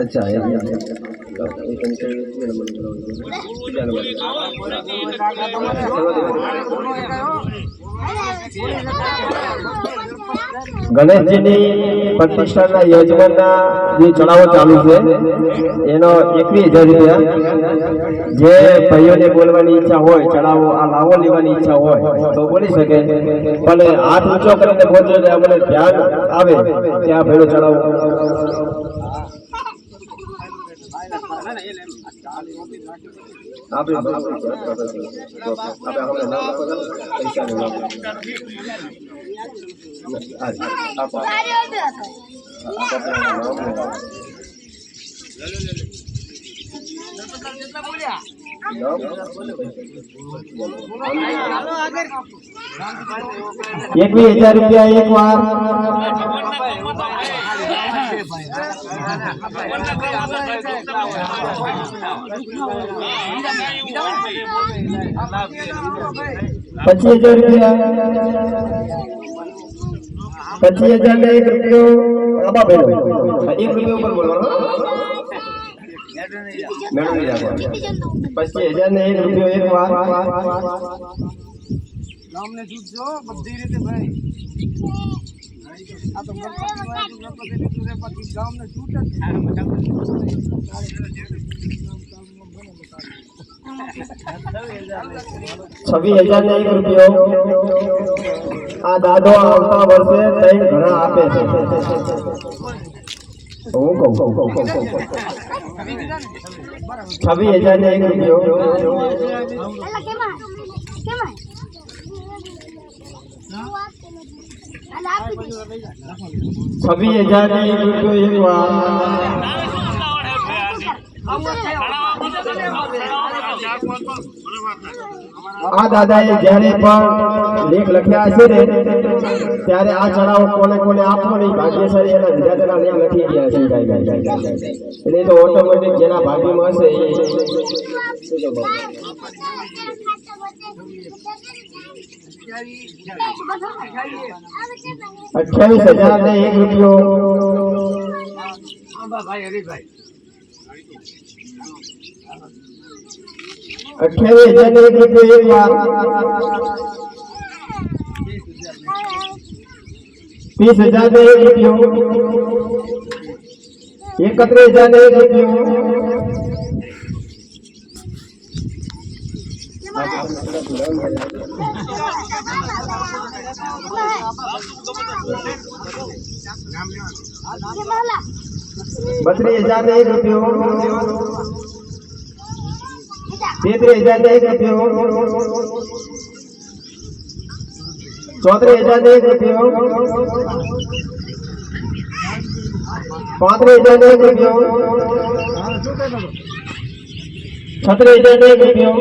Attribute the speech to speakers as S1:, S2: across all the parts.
S1: અચ્છા એમ એમ, ગણેશજીની પ્રતિષ્ઠાના યોજનાના જે ચડાવો ચાલુ છે, એનો એકવીસ હજાર રૂપિયા. જે ભાઈઓને બોલવાની ઈચ્છા હોય, ચડાવો, આ લાવો લેવાની ઈચ્છા હોય, તો બોલી શકે. પણ હાથ ઊંચો કરીને બોલજો એટલે અમને ધ્યાન આવે ત્યાં ભાઈનો ચડાવો. આપણે આપણે આપણે નામ આપો નામ આ આપો એકવીસ હજાર રૂપિયા એક વાર પચીસ હજાર રૂપિયા પચીસ હજાર ને એક રૂપિયો આબા ભાઈ એક રૂપિયો ઉપર બોલો પચીસ હજાર ને એક રૂપિયો એક વાર.
S2: નામને છૂટજો બધી રીતે ભાઈ. આ તો પછી ગામને છૂટ
S1: છવ્વીસ હજાર ને એક રૂપિયો. આ દાદો આવતા વર્ષે ત્રણ ઘણા આપે છે. હું કહું? કહું કહું કહું કહું કહું. છવ્વીસ હજાર ને એક રૂપિયો.
S3: કેમાં? કેમાં? અલા આપી દે
S1: છવ્વીસ હજાર ને એક વાર આ દાદાએ જ્યારે પણ લેખ લખ્યા છે ને ત્યારે આ ચડાવો કોને કોને આપવો નહીં ભાગ્યશાળી એના વિધાતાના લેખ લખી ગયા છે. એટલે તો ઓટોમેટિક જેના ભાગ્યમાં હશે એ અઠ્યાવીસ હજાર ને એક રૂપિયો
S2: ભાઈ હરીભાઈ
S1: અઠ્યાવીસ હજાર ને એક રૂપિયો એક વાર ત્રીસ હજાર ને એક રૂપિયો એકત્રીસ હજાર ને એક રૂપિયો બત્રીસ હજાર ને એક રૂપિયો તેત્રીસ હજાર ને એક રૂપિયો ચોત્રીસ હજાર ને એક રૂપિયો પાંત્રીસ હજાર ને એક રૂપિયો છત્રીસ હજાર એક રૂપિયો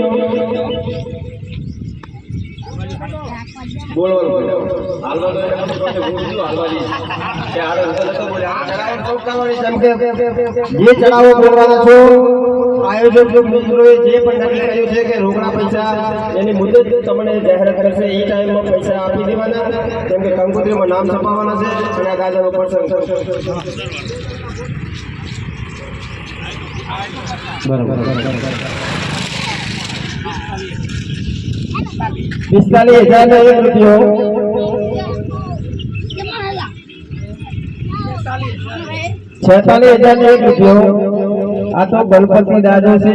S1: જે ચડાવો બોલવાના છો. આયોજક મિત્રોએ જે પણ નક્કી કર્યું છે કે રોકડા પૈસા એની મુદત તમને જાહેર કરશે. એ ટાઈમમાં પૈસા આપી દેવાના કેમ કે કંકોત્રીમાં નામ છપાવવાના છે અને પ્રસંગ પિસ્તાલીસ હજાર એક રૂપિયો છેતાલીસ હજાર એક રૂપિયો આ તો ગણપતિ દાદો છે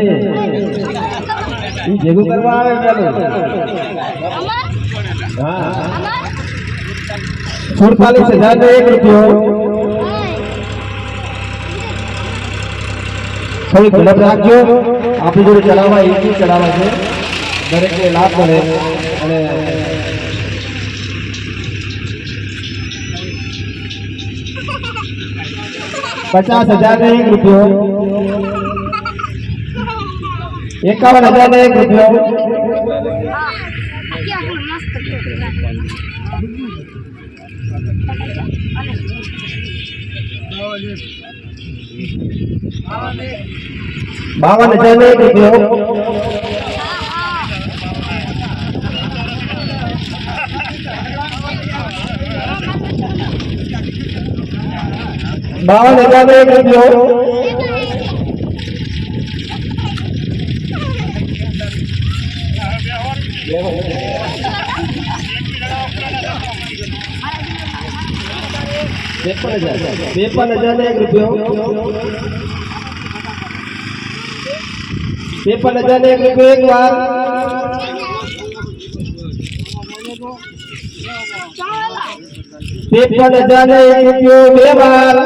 S1: ભેગું કરવા આવે ચાલો હા સુડતાલીસ હજાર એક રૂપિયો. થોડી ઝડપ રાખજો આપણી જોડે ચલાવવા એક ચલાવવા છે દરેકને લાભ મળે અને પચાસ હજાર ને એક રૂપિયો એકાવન હજાર ને એક રૂપિયો બાવન હજાર નો એક રૂપિયો. બાવન હજાર એક રૂપિયો. ત્રેપન હજાર ને એક રૂપિયો. ત્રેપન હજાર ને એક રૂપિયો એક વાર. પેપર હજાર ને એક રૂપિયો બે વાર.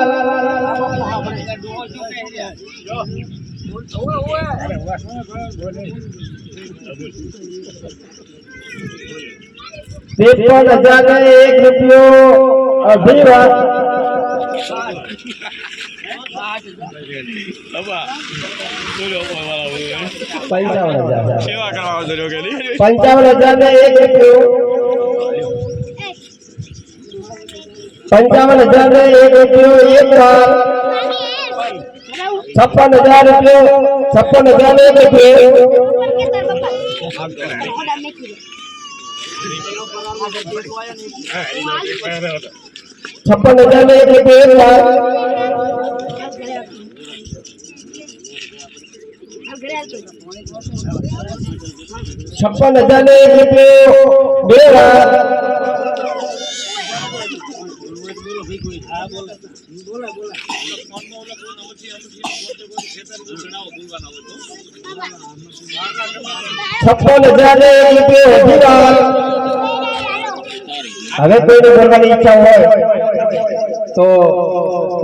S1: ત્રેપન હજાર ને એક રૂપિયો અઢી વાર પંચાવન હજાર
S4: સેવા કરવા દર્યો કે નહીં
S1: પંચાવન હજાર ને એક રૂપિયો પંચાવન હજાર ને એક રૂપિયો એક વાર છપ્પન હજાર રૂપિયો છપ્પન હજાર ને એક રૂપિયો છપ્પન હજાર ને એક રૂપિયો એક વાર છપ્પન હજાર ને એક રૂપિયો બે વાર છપ્પન હજાર ને એક રૂપિયો અઢી વાર હવે કોઈને બોલવાની ઈચ્છા હોય તો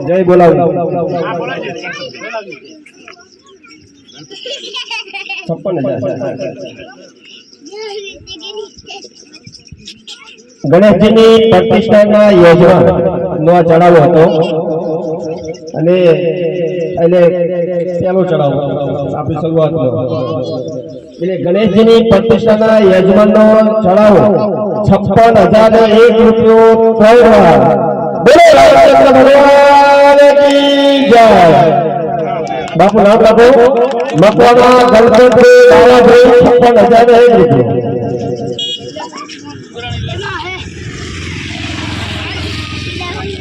S1: જય બોલાવું. છપ્પન ગણેશજીની પ્રતિષ્ઠાના યોજના નો ચડાવો હતો. અને એટલે પહેલો ચડાવો. આપણી શરૂઆત એટલે ગણેશજીની પ્રતિષ્ઠાના યજમાનનો ચડાવો. છપ્પન હજાર એક રૂપિયો વાર બોલો ભગવાન કી જય. બાપુ નામ લખો મકવાના ગણપતિ બાલાભાઈ છપ્પન હજાર એક રૂપિયો.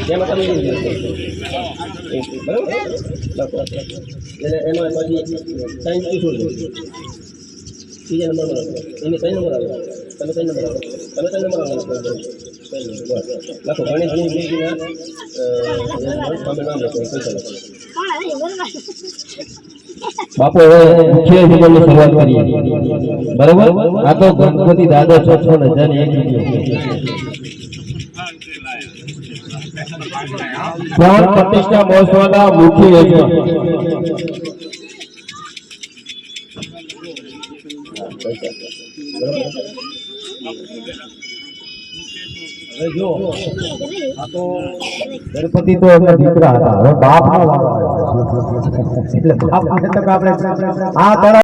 S1: તમે ત્રીજા નંબર એને કઈ નંબર આવે તમે કઈ નંબર આવે તમે કઈ નંબર આવે. લખો મુખ્ય જીવનની શરૂઆત કરીએ બરોબર આ તો ગણપતિ દાદા ને જન એક પ્રાણ પ્રતિષ્ઠા મહોત્સવના મુખ્ય યજમાન ગણપતિ તો એમના દીકરા હતા. બાપ એટલે બાપ આપણે આ તરફ